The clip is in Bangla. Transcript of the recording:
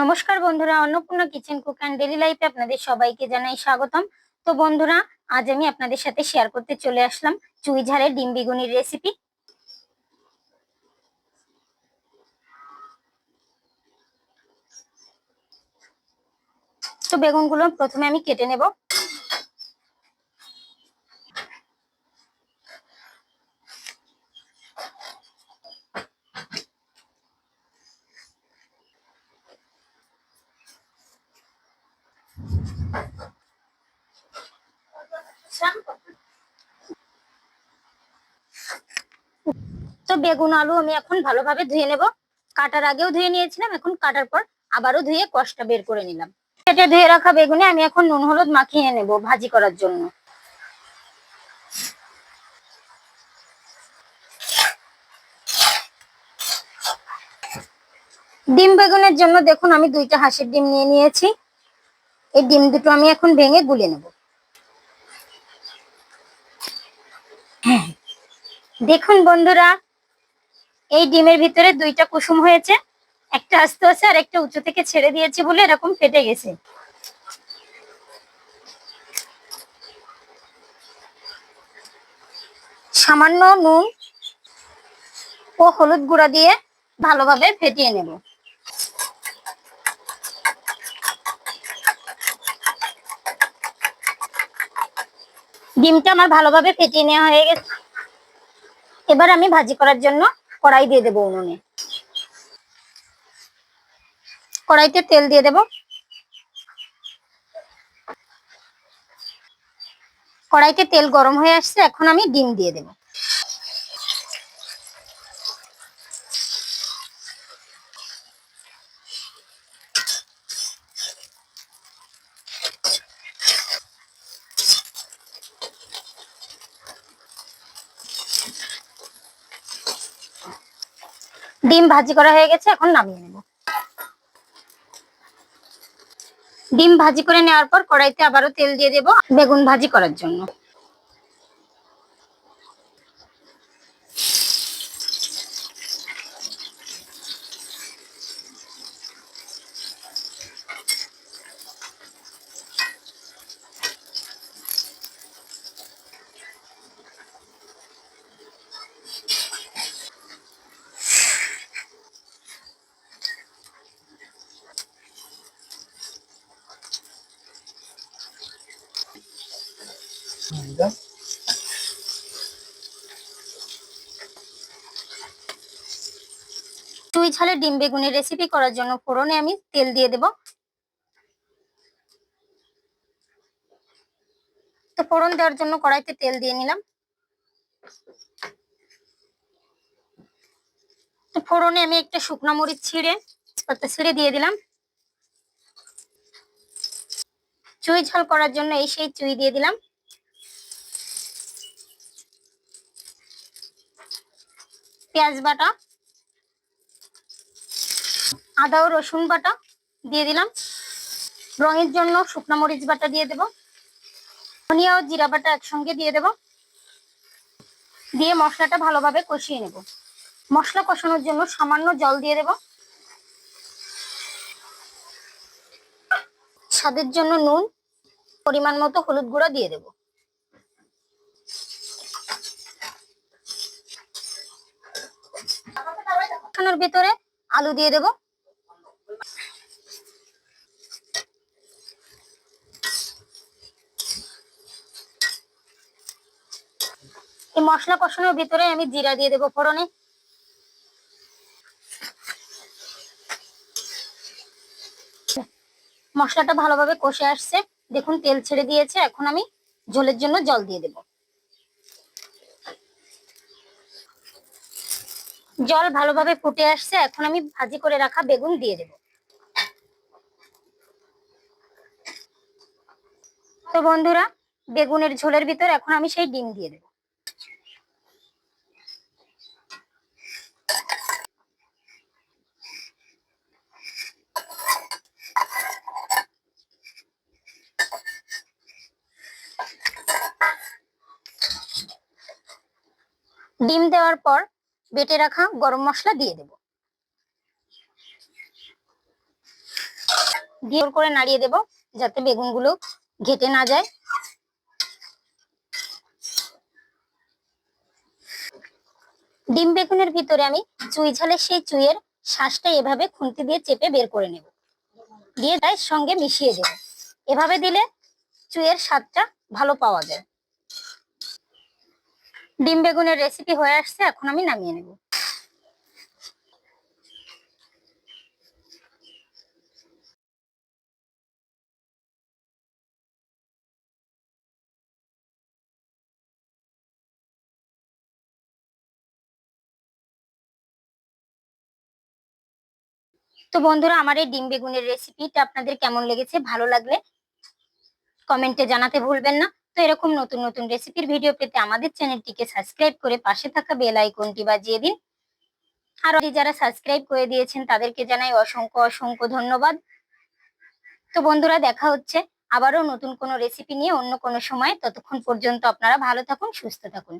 নমস্কার বন্ধুরা, Annapurna kitchen cook and daily লাইফে আপনাদের সবাইকে জানাই স্বাগতম। তো বন্ধুরা, আজ আমি আপনাদের সাথে শেয়ার করতে চলে আসলাম চুই ঝালের ডিম বেগুনির রেসিপি তো বেগুনগুলো প্রথমে আমি কেটে নেব। তো বেগুন, আলু আমি এখন ভালোভাবে ধুয়ে নেব। কাটার আগেও ধুয়ে নিয়েছিলাম, এখন কাটার পর আবারও ধুয়ে কষটা বের করে নিলাম। কেটে ধুয়ে রাখা বেগুনে আমি এখন নুন, হলুদ মাখিয়ে নেব ভাজি করার জন্য। ডিম বেগুনের জন্য দেখুন, আমি দুইটা হাঁসের ডিম নিয়ে নিয়েছি। এই ডিম দুটো আমি এখন ভেঙে গুলে নেব। দেখুন বন্ধুরা, এই ডিমের ভিতরে দুইটা কুসুম হয়েছে, একটা আস্তে আস্তে আর একটা উঁচু থেকে ছেড়ে দিয়েছি বলে এরকম ফেটে গেছে। সামান্য নুন ও হলুদ গুঁড়া দিয়ে ভালোভাবে ফেটিয়ে নেব। ডিমটা আমার ভালোভাবে ফেটিয়ে নেওয়া হয়ে গেছে। এবার আমি ভাজি করার জন্য কড়াই দিয়ে দেবো উনুনে। কড়াইতে তেল দিয়ে দেব। কড়াইতে তেল গরম হয়ে আসছে, এখন আমি ডিম দিয়ে দেব। ডিম ভাজি করা হয়ে গেছে, এখন নামিয়ে নেব। ডিম ভাজি করে নেওয়ার পর কড়াইতে আবারও তেল দিয়ে দেব বেগুন ভাজি করার জন্য। চুই ঝালের ডিম বেগুনের রেসিপি করার জন্য ফোড়নে আমি তেল দিয়ে দেব। তো ফোড়ন দেওয়ার জন্য কড়াইতে তেল দিয়ে নিলাম। তো ফোড়নে আমি একটা শুকনো মরিচ ছিঁড়ে ছিঁড়ে দিয়ে দিলাম। চুই ঝাল করার জন্য এই সেই চুই দিয়ে দিলাম। পেঁয়াজ বাটা, আদা ও রসুন বাটা দিয়ে দিলাম। রঙের জন্য শুকনো মরিচ বাটা দিয়ে দেব। ধনিয়া ও জিরা বাটা একসঙ্গে দিয়ে দেব। দিয়ে মশলাটা ভালোভাবে কষিয়ে নেব। মশলা কষানোর জন্য সামান্য জল দিয়ে দেব। স্বাদের জন্য নুন, পরিমাণ মতো হলুদ গুঁড়া দিয়ে দেব। কষানোর ভেতরে আলু দিয়ে দেব। এই মশলা কষানোর ভিতরে আমি জিরা দিয়ে দেবো ফোড়নে। মশলাটা ভালোভাবে কষে আসছে। দেখুন, তেল ছেড়ে দিয়েছে। এখন আমি ঝোলের জন্য জল দিয়ে দেব। জল ভালোভাবে ফুটে আসছে, এখন আমি ভাজি করে রাখা বেগুন দিয়ে দেব। তো বন্ধুরা, বেগুনের ঝোলের ভিতর এখন আমি সেই ডিম দিয়ে দেব। ডিম দেওয়ার পর বেটে রাখা গরম মশলা দিয়ে দেব। দিয়ে করে নাড়িয়ে দেব যাতে বেগুনগুলো ঘেটে না যায়। ডিম বেগুনের ভিতরে আমি চুই ঝালের সেই চুইয়ের শ্বাসটা এভাবে খুন্তি দিয়ে চেপে বের করে নেব। দিয়ে তাই সঙ্গে মিশিয়ে দেব। এভাবে দিলে চুইয়ের স্বাদটা ভালো পাওয়া যায়। ডিম বেগুনের রেসিপি হয়ে আসছে, এখন আমি নামিয়ে নেব। তো বন্ধুরা, আমার এই ডিম বেগুনের রেসিপিটা আপনাদের কেমন লেগেছে, ভালো লাগলে কমেন্টে জানাতে ভুলবেন না। তো এরকম নতুন নতুন রেসিপির ভিডিও পেতে আমাদের চ্যানেলটিকে সাবস্ক্রাইব করে পাশে থাকা বেল আইকনটি বাজিয়ে দিন। আর যারা সাবস্ক্রাইব করে দিয়েছেন, তাদেরকে জানাই অসংখ্য অসংখ্য ধন্যবাদ। তো বন্ধুরা, দেখা হচ্ছে আবারও নতুন কোনো রেসিপি নিয়ে অন্য কোনো সময়। ততক্ষণ পর্যন্ত আপনারা ভালো থাকুন, সুস্থ থাকুন।